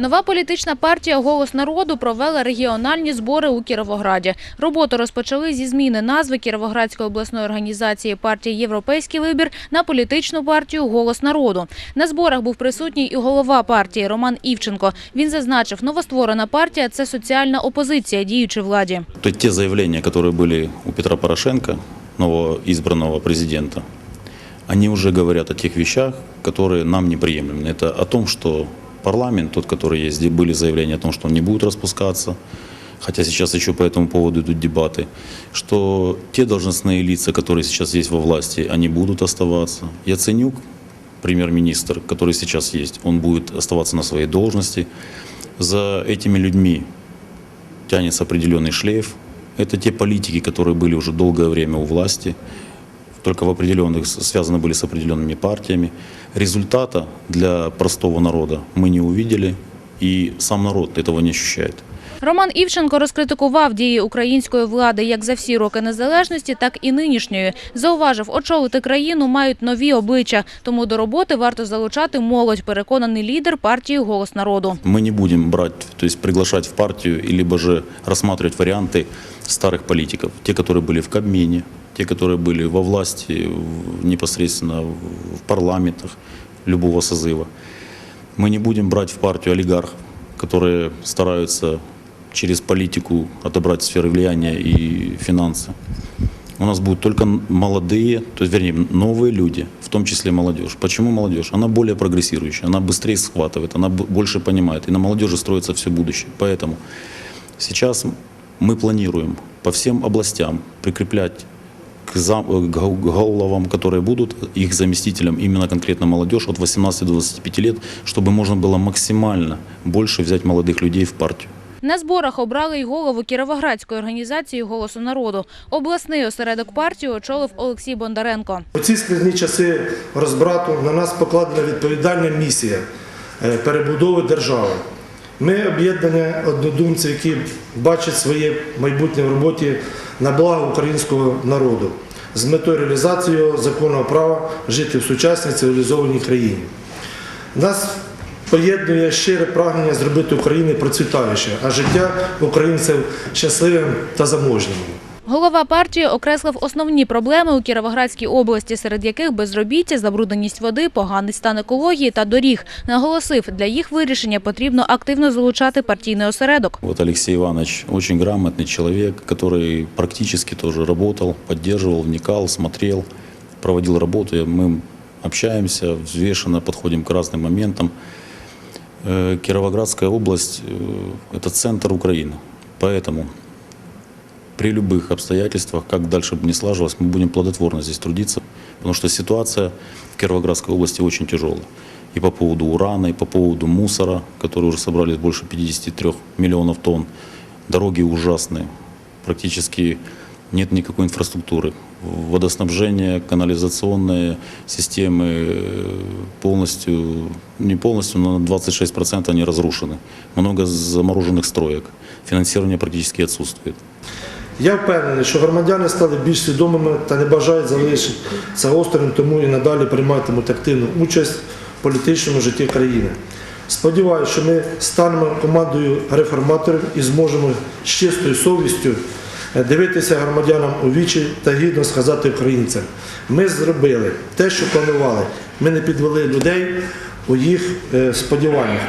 Нова політична партія «Голос народу» провела регіональні збори у Кіровограді. Роботу розпочали зі зміни назви Кіровоградської обласної організації партії «Європейський вибір» на політичну партію «Голос народу». На зборах був присутній і голова партії Роман Івченко. Він зазначив, новостворена партія – це соціальна опозиція діючій владі. То те заявления, которые были у Петра Порошенко, новоизбранного президента, они уже говорят о тех вещах, которые нам неприемлемы. Это о том, что парламент, тот, который есть, где были заявления о том, что он не будет распускаться, хотя сейчас еще по этому поводу идут дебаты, что те должностные лица, которые сейчас есть во власти, они будут оставаться. Яценюк, премьер-министр, который сейчас есть, он будет оставаться на своей должности. За этими людьми тянется определенный шлейф. Это те политики, которые были уже долгое время у власти, только в определенных, связаны были с определенными партиями. Результата для простого народа мы не увидели, и сам народ этого не ощущает. Роман Івченко розкритикував дії української влади як за всі роки незалежності, так і нинішньої. Зауважив, очолити країну мають нові обличчя, тому до роботи варто залучати молодь, переконаний лідер партії «Голос народу». Мы не будем брать, то есть приглашать в партию, и либо же рассматривать варианты старых политиков, те, которые были в Кабмине, те, которые были во власти, непосредственно в парламентах любого созыва. Мы не будем брать в партию олигархов, которые стараются через политику отобрать сферы влияния и финансы. У нас будут только молодые, то есть, вернее, новые люди, в том числе молодежь. Почему молодежь? Она более прогрессирующая, она быстрее схватывает, она больше понимает. И на молодежи строится все будущее. Поэтому сейчас мы планируем по всем областям прикреплять к, зам, э, к гол- к головам, которые будут, их заместителям, именно конкретно молодежь от 18 до 25 лет, чтобы можно было максимально больше взять молодых людей в партию. На зборах обрали й голову Кіровоградської організації «Голосу народу». Обласний осередок партії очолив Олексій Бондаренко. У ці складні часи розбрату на нас покладена відповідальна місія е, перебудови держави. Ми об'єднання однодумців, які бачать своє майбутнє в роботі на благо українського народу з метою реалізації законного права жити в сучасній цивілізованій країні. Нас поєднує щире прагнення зробити Україну процвітаючою, а життя українців щасливим та заможним. Голова партії окреслив основні проблеми у Кіровоградській області, серед яких безробіття, забрудненість води, поганий стан екології та доріг. Наголосив, для їх вирішення потрібно активно залучати партійний осередок. Вот Алексей Иванович очень грамотный человек, который практически тоже работал, поддерживал, вникал, смотрел, проводил работу. Мы общаемся, взвешенно подходим к разным моментам. Э, Кировоградская область э, – это центр Украины. Поэтому при любых обстоятельствах, как дальше бы не слаживалось, мы будем плодотворно здесь трудиться, потому что ситуация в Кировоградской области очень тяжелая. И по поводу урана, и по поводу мусора, который уже собрали больше 53 миллионов тонн. Дороги ужасные, практически нет никакой инфраструктуры. Водоснабжение, канализационные системы э, полностью, не полностью, но на 26% они разрушены. Много замороженных строек. Финансирование практически отсутствует. Я впевнений, що громадяни стали більш свідомими та не бажають залишитися осторонь, тому і надалі прийматимуть активну участь в політичному житті країни. Сподіваюся, що ми станемо командою реформаторів і зможемо з чистою совістю е, дивитися громадянам у вічі та гідно сказати українцям. Ми зробили те, що планували. Ми не підвели людей у їх е, сподіваннях.